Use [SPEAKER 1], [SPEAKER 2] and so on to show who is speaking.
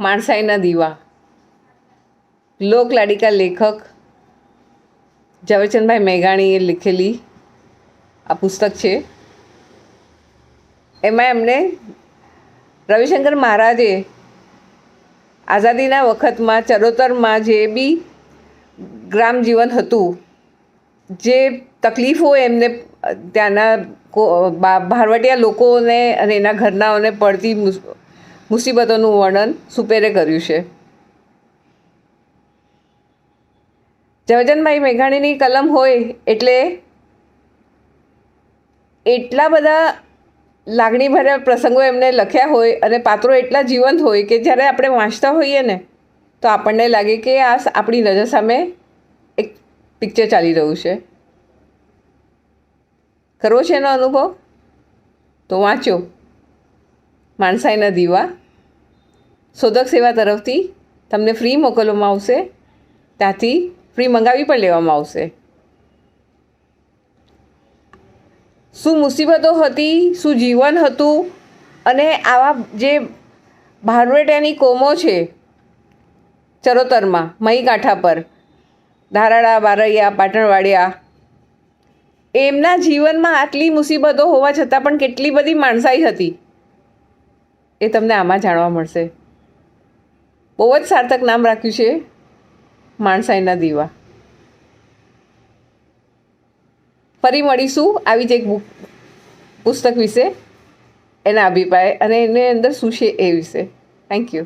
[SPEAKER 1] માણસાઈના દીવા. લોકલાડિકા લેખક ઝવેરચંદભાઈ મેઘાણીએ લીખેલી આ પુસ્તક છે. એમાં એમણે રવિશંકર મહારાજે આઝાદીના વખતમાં ચરોતરમાં જે બી ગ્રામ જીવન હતું, જે તકલીફો એમને ત્યાંના ભારવટિયા લોકોને અને એના ઘરનાઓને પડતી મુસીબતોનું વર્ણન સુપેરે કર્યું છે. ઝવેરચંદભાઈ મેઘાણીની કલમ હોય એટલે એટલા બધા લાગણીભર્યા પ્રસંગો એમને લખ્યા હોય અને પાત્રો એટલા જીવંત હોય કે જ્યારે આપણે વાંચતા હોઈએ ને, તો આપણને લાગે કે આ આપણી નજર સામે એક પિક્ચર ચાલી રહ્યું છે. કરવો છે એનો અનુભવ? તો વાંચો. માણસાઈના દીવા. શોધક સેવા તરફથી તમને ફ્રી મોકલવામાં આવશે. ત્યાંથી ફ્રી મંગાવી પણ લેવામાં આવશે. શું મુસીબતો હતી? શું જીવન હતું? અને આવા જે ભારવેટાની કોમો છે, ચરોતરમાં મહી કાંઠા પર ધારાડા બારૈયા, પાટણવાડિયા, એમના જીવનમાં આટલી મુસીબતો હોવા છતાં પણ કેટલી બધી માણસાઈ હતી, એ તમને આમાં જાણવા મળશે. બહુ જ સાર્થક નામ રાખ્યું છે માણસાઈના દીવા. ફરી મળીશું આવી જ એક બુક પુસ્તક વિશે, એના અભિપ્રાય અને એની અંદર શું છે એ વિશે. Thank you